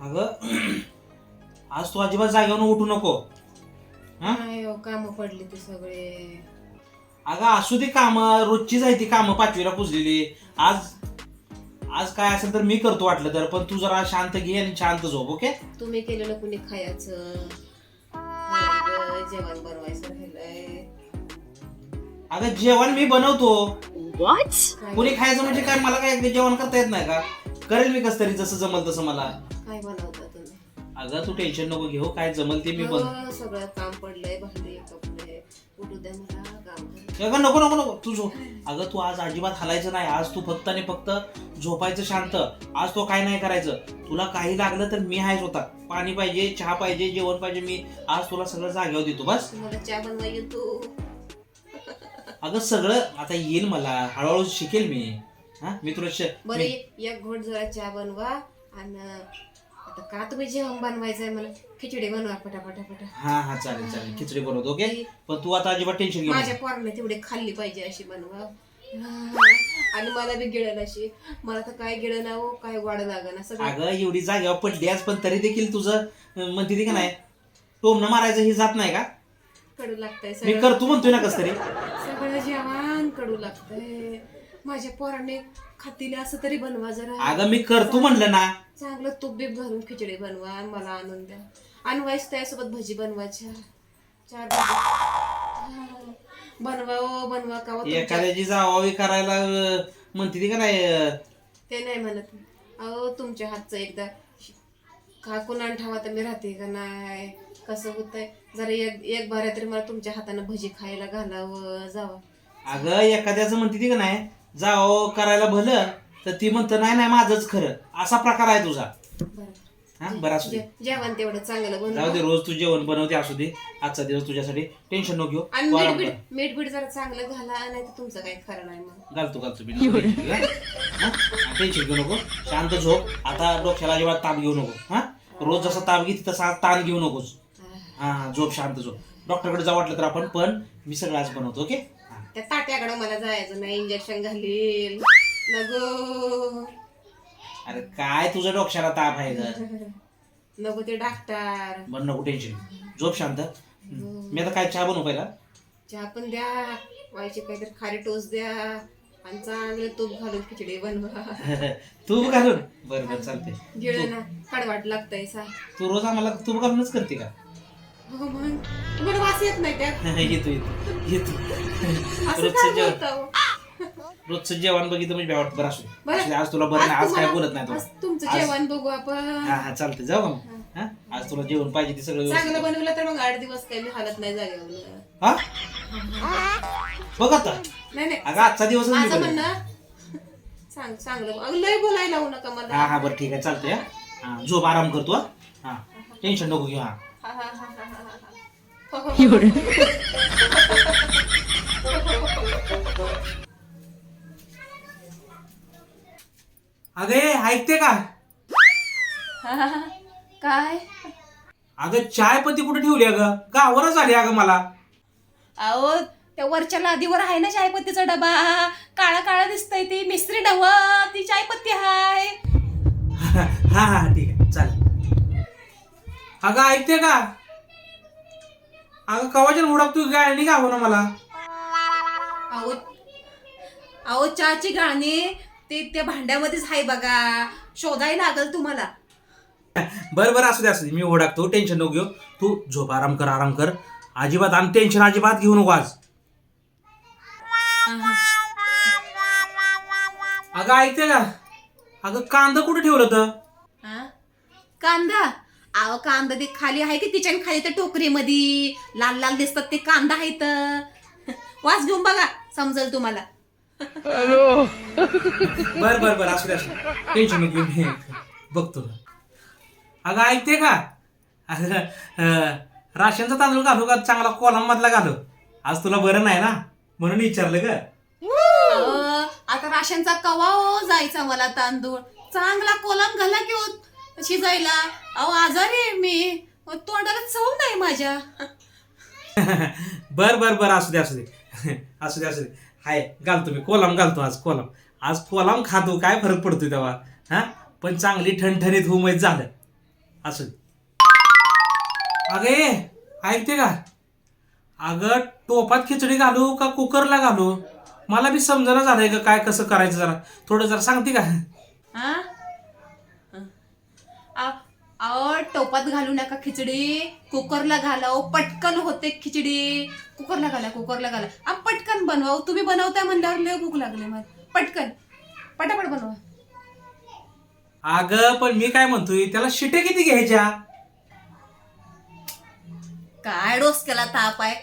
अगं आज तू अजिबात जागेवर उठू नको. हा? काय काम पडली ते सगळे. अगं असू दे काम रोजचीच आहे ती कामं पाचवीला पुजलेली. आज आज काय असेल तर मी करतो वाटलं तर पण तू जरा शांत घे आणि शांत झोप ओके? तुम्ही केलेलं कुणी खायचं? जेवण बनवायचं राहिलंय. अगं जेवण मी बनवतो. काय? कुणी खायचं म्हणजे काय? मला काय जेवण करता येत नाही का? करेल मी कस तरी जसं जमल तसं मला. काय बनवता तुम्ही? अगं तू टेन्शन नको घेऊ काय जमल ते मी बन अगं, सगळं काम पडलंय भांडे कपडे उठू द्या मला काम करू. अगं नको नको नको तू झोप. अगं तू आज अजिबात हलायचं नाही आज तू फक्त आणि फक्त झोपायचं शांत. आज तो काय नाही करायचं. तुला काही लागलं तर मी आहेच होता. पाणी पाहिजे चहा पाहिजे जेवण पाहिजे मी आज तुला सगळं जागेवर देतो बस. तुम्हाला चहा बनवा येतो. अगं सगळं आता येईल मला. हळूहळू शिकेल मी. हा? मी तुला श- बरं मी- एक एक घोट जरा चहा बनवा आणि आता का तुम्ही जेवण बनवायचंय मला? खिचडी बनवा पटापटा पटा हा हा चालेल चालेल. खिचडी बनवतो ओके? पण तू आता अजिबात टेन्शन घेऊ माझ्या. पोराने तेवढे खाल्ली पाहिजे अशी बनवा. आणि मला बी गिळण अशी. मला तर काय गिळण हो काय वाढ लागण सगळं. अगं एवढी जागेवर पडली आज पण तरी देखील तुझं अं, म्हणते ती का नाही? टोमणं मारायचं हे जात नाही का? कडू लागतंय मी सगळं. करतो म्हणतोय ना कस तरी. सगळं जेवण कडू लागतंय. माझ्या पोराने खातील असं तरी बनवा जरा. अगं मी करतो म्हणलं ना. चांगलं तूप बीप घालून खिचडी बनवा आणि मला आणून द्या. आणि वाईस त्यासोबत भजी बनवायच्या. चार भजी. हा. बनवा ओ बनवा का तुमच्या- एखाद्याची जावावी करायला अं, म्हणते ती का नाही अं, ते नाही म्हणत. अहो तुमच्या हातचं एकदा का कुणाला ठावा तर मी राहते का नाही? कसं होतंय? जरा एक एक बाऱ्या तरी मला तुमच्या हातानं भजी खायला घालावं जावं. अगं एखाद्याचं म्हणते ती का नाही? जावं करायला भलं तर ती म्हणतं नाही नाही माझंच खरं. असा प्रकार आहे तुझा. बरं. हा बरं असू दे. जे- जेवण तेवढं चांगलं जाऊ दे बनवा रोज तू जेवण बनवते असू दे. आजचा दिवस तुझ्यासाठी टेन्शन नको घेऊ. आणि मीठ आराम बीठ कर. मीठ बीठ जरा चांगलं घाला नाही तर तुमचं काही खरं नाही मग. घालतो घालतो मी टेन्शन घेऊ नको. शांत झोप. आता डोक्याला अजिबात ताप घेऊ नको. हा? रोज जसा ताप घेते तसा ताण घेऊ नकोस. हा. हा झोप शांत झोप. डॉक्टरकडे जाऊ वाटलं तर आपण पण मी सगळं आज बनवतो ओके. त्या ताट्याकडं मला जायचं नाही इंजेक्शन घालील नको अरे काय तुझं डोक्याला ताप आहे ग? नको ते डॉक्टर बरं नको टेन्शन झोप शांत. मी आता काय चहा बनवू पहिला? चहा पण द्या. व्हायचे काहीतरी खारी टोस द्या. आणि चांगलं तूप घालून खिचडी बनवा. तूप घालून? बरं बरं चालते गिळ ना कडवाट लागतंय सा. तू रोज आम्हाला तूप घालूनच करते का? मग तुम्हाला वास येत नाही त्या येतो येतो येतो. असं रोजचं काय जेवण बोलता हो? रोजचं जेवण बघितलं म्हणजे भ्या वाटतं बरं असू दे. बरं. असू दे, आज तुला बरं नाही आज काय बोलत नाही तुला. तुमचं आज- जेवण बघू आपण. हा हा चालते जाऊ का मग. हा. आज तुला जेवण पाहिजे ते सगळं व्यवस्थित. बनवलं तर मग आठ दिवस काही मी हालत नाही जागेवर. हा? बघ आता. नाही नाही. अगं आजचा दिवस माझं म्हणणं चांग चांगलं अगं, लय बोलायला लावू नका मला. हा हा बरं ठीक आहे चालतंय हा. हा झोप आराम करतो हा. हा टेन्शन नको घेऊ हा, हा, हा. अगं ऐकते का काय? अगं चाय पत्ती कुठे ठेवली अगं? गावरच आली अगं मला? अहो त्या वरच्या लादीवर आहे ना चायपत्तीचा डबा. काळा काळा दिसतंय ती मिस्त्री डव ती चायपत्ती हाय. हा हा ठीक आहे चालेल. अगं ऐकते का? अगं कवाच्या उडक तू गाळणी का ना मला. अहो अहो चहाची गाळणी ते त्या भांड्यामध्येच आहे बघा. शोधायला लागल तुम्हाला. बरं बरं असू दे असू दे. मी ओढाकतो. टेन्शन नको घेऊ. तू झोप आराम कर आराम कर. अजिबात आणि टेन्शन अजिबात घेऊ नको आज. अगं ऐकते का अगं कांदा कुठे ठेवलं होतं? हा? कांदा? अहो कांदा ते खाली आहे की तिच्या खाली त्या टोकरीमध्ये लाल लाल दिसतात ते कांदा आहेत वास घेऊन बघा समजेल तुम्हाला. बर बर बर असू दे असू दे. टेन्शन नको घेऊ मी बघतो अगं ऐकते का? अगं अं, राशनचा तांदूळ घालू का? चांगला कोलम मधला घालू? आज तुला बरं नाही ना? म्हणून विचारलं का अहो, आता राशनचा कवा हो जायचा मला तांदूळ? चांगला कोलम घाला की हो शिजायला? अहो आजारी आहे मी. तोंडाला चव नाही माझ्या. बर बर बर. असू दे असू दे. असू दे असू दे. हाय घालतो मी. कोलम घालतो आज कोलम. आज कोलम खातो. काय फरक पडतो तेव्हा? हा? पण चांगली ठणठणीत होऊ माहीत झालं दे. अगे ऐकते का? अगं टोपात खिचडी घालू का कुकरला घालू? मला बी समजणं झालंय का काय कसं करायचं जरा? थोडं जरा सांगते का हा आ- अहो टोपात घालू नका खिचडी. कुकरला घालाव. पटकन होते खिचडी. कुकरला घाला कुकरला घाला. आ पटकन बनवा. तुम्ही बनवताय म्हणल्यावर लय भूक लागली मला. पटकन. पटापट बनवा. अगं पण मी काय म्हणतोय? त्याला शिटे किती घ्यायच्या? काय डोसक्याला ताप आहे.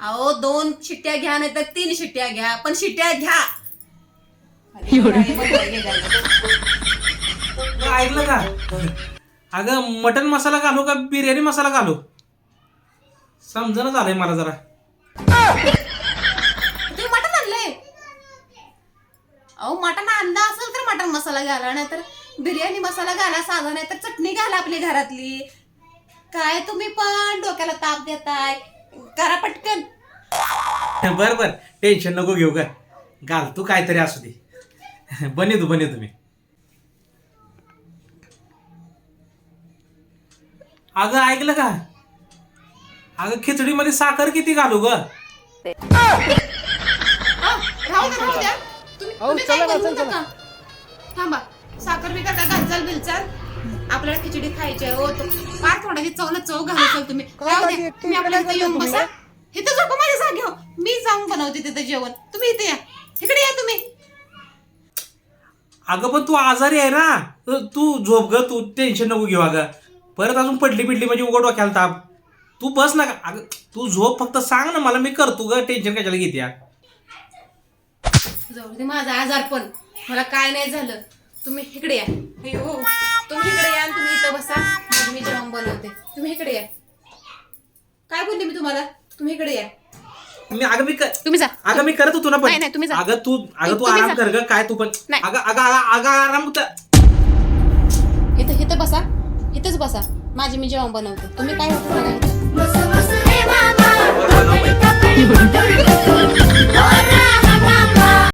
अहो दोन शिट्ट्या घ्या नाही तर तीन शिट्ट्या घ्या. पण शिट्ट्या घ्या. अरे, काय बनवायला गेलं? मग ऐकलं का? अगं मटन मसाला घालू का बिर्याणी मसाला घालू? समजणं झालंय मला जरा. तुम्ही मटण आणलंय? अहो मटण आणलं असेल तर मटण मसाला घाला नाही तर बिर्याणी मसाला घाला साधा नाही तर चटणी घाला आपली घरातली. काय तुम्ही पण डोक्याला ताप देताय. करा पटकन. बर बर. टेन्शन नको घेऊ का घाल तू काहीतरी असू दे. बने तू बने तुम्ही अगं ऐकलं का? अगं खिचडीमध्ये साखर किती घालू ग? आ, राहू द्या राहू द्या तुम्ही तुम्ही काय बनवू नका? थांबा. साखर बिकर का घालचाल बिलचाल? आपल्याला खिचडी खायची आहे हो. तो फार थोड्याची चवला चव घालायचं तुम्ही. राहू द्या तुम्ही आपल्या इथे येऊन बसा. इथं झोपा माझ्या जागेवर मी जाऊन बनवते तिथं जेवण. तुम्ही इथे या. इकडे या तुम्ही. अगं पण तू आजारी आहे ना? तर तू झोप ग तू टेन्शन नको घेऊ अगं. परत अजून पडली पिडली म्हणजे उघड डोक्याला ताप. तू बस ना अगं तू झोप फक्त सांग ना मला मी करतो ग टेन्शन कशाला घेते या जाऊ दे माझा आजार पण. मला काय नाही झालं. तुम्ही इकडे या. अयो तुम्ही इकडे या आणि तुम्ही इथं बसा. मग मी जेवण बनवते. तुम्ही इकडे या. काय बोलले मी तुम्हाला? तुम्ही इकडे या. मी अगं मी क- तुम्ही जा. अगं मी करत होतो ना पण. नाही, तुम्ही जा. अगं तू अगं तू तुम्ही आराम जा. कर ग काय तू पण. नाही. अगं अगं अगं अगं आराम कर. इथं इथं बसा. इथंच बसा. माझी मी जेवण बनवते. तुम्ही काय होतं